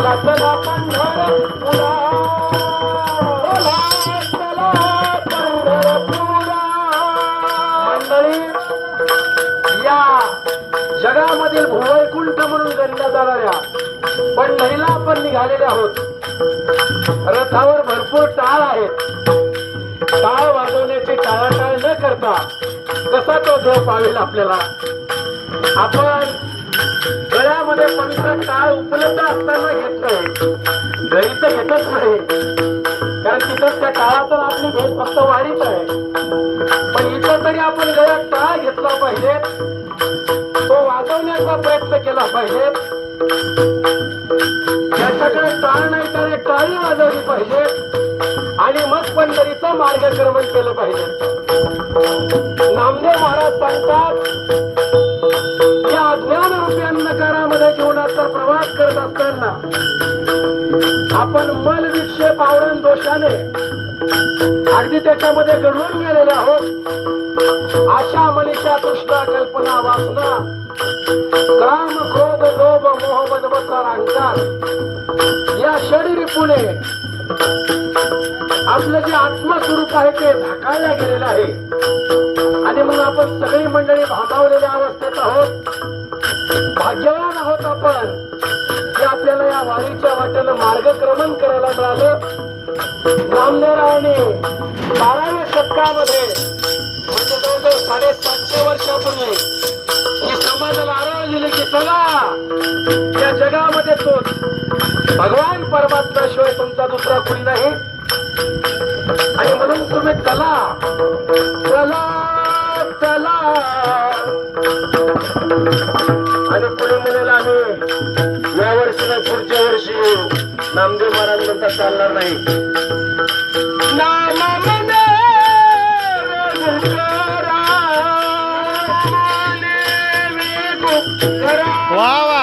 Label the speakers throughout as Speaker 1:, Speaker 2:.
Speaker 1: चला चला पंढरपुरा चला. चला पंढरपुरा. मंडळी या जगामधील भूवैकुंठ म्हणून गणल्या जाणाऱ्या पण महिला आपण निघालेले आहोत. रथावर भरपूर टाळ आहेत. टाळ वाजवण्याची टाळाटाळ न करता कसा तो देव पावेल आपल्याला? आपण गळ्यामध्ये पवित्र काळ उपलब्ध असताना नाही घरी तर घेतच नाही. कारण तिथं त्या काळातून आपली भेट फक्त वाढीच आहे. पण इथं तरी आपण गळ्यात टाळ घेतला पाहिजे. तो वाजवण्याचा प्रयत्न केला पाहिजे. त्याच्याकडे टाळ नाही त्याने टाळी वाजवली पाहिजे. आणि मग पंढरीचं मार्गक्रमण केलं पाहिजे. नामदेव महाराज सांगतात अज्ञान रूपी अंधकारामध्ये जीवनाचा प्रवास करत असताना आपण मल विक्षेप आवरण दोषाने अगदी त्याच्यामध्ये घडवून गेलेले आहोत. आशा मनीषा तृष्णा कल्पना वासना काम क्रोध लोभ मोह मदमत्सर अहंकार. या शरीर पुणे आपलं जे आत्मस्वरूप आहे ते ढाकाळल्या गेलेलं आहे. आणि मग आपण सगळी मंडळी भांबावलेल्या अवस्थेत आहोत. भाग्यवान आहोत आपण. की आपल्याला या वारीच्या वाटेनं मार्गक्रमण करायला मिळालं. नामदेवरावांनी बाराव्या शतकामध्ये म्हणजे जवळजवळ साडेसातशे वर्षापूर्वी ही समाजाला आराम दिली की चला या जगामध्ये तोच. भगवान परमात्मा शिवाय तुमचा दुसरा कुणी नाही. आणि म्हणून तुम्ही चला. चला चला. आणि पुढे म्हणाल आम्ही या वर्षी ना पुढच्या वर्षी नामदेव महाराज म्हणतात चालणार नाही.
Speaker 2: वा वा.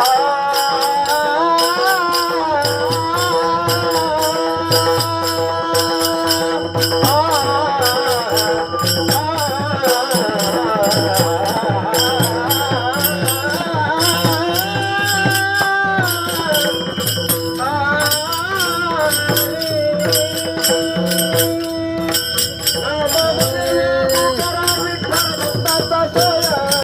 Speaker 1: Oh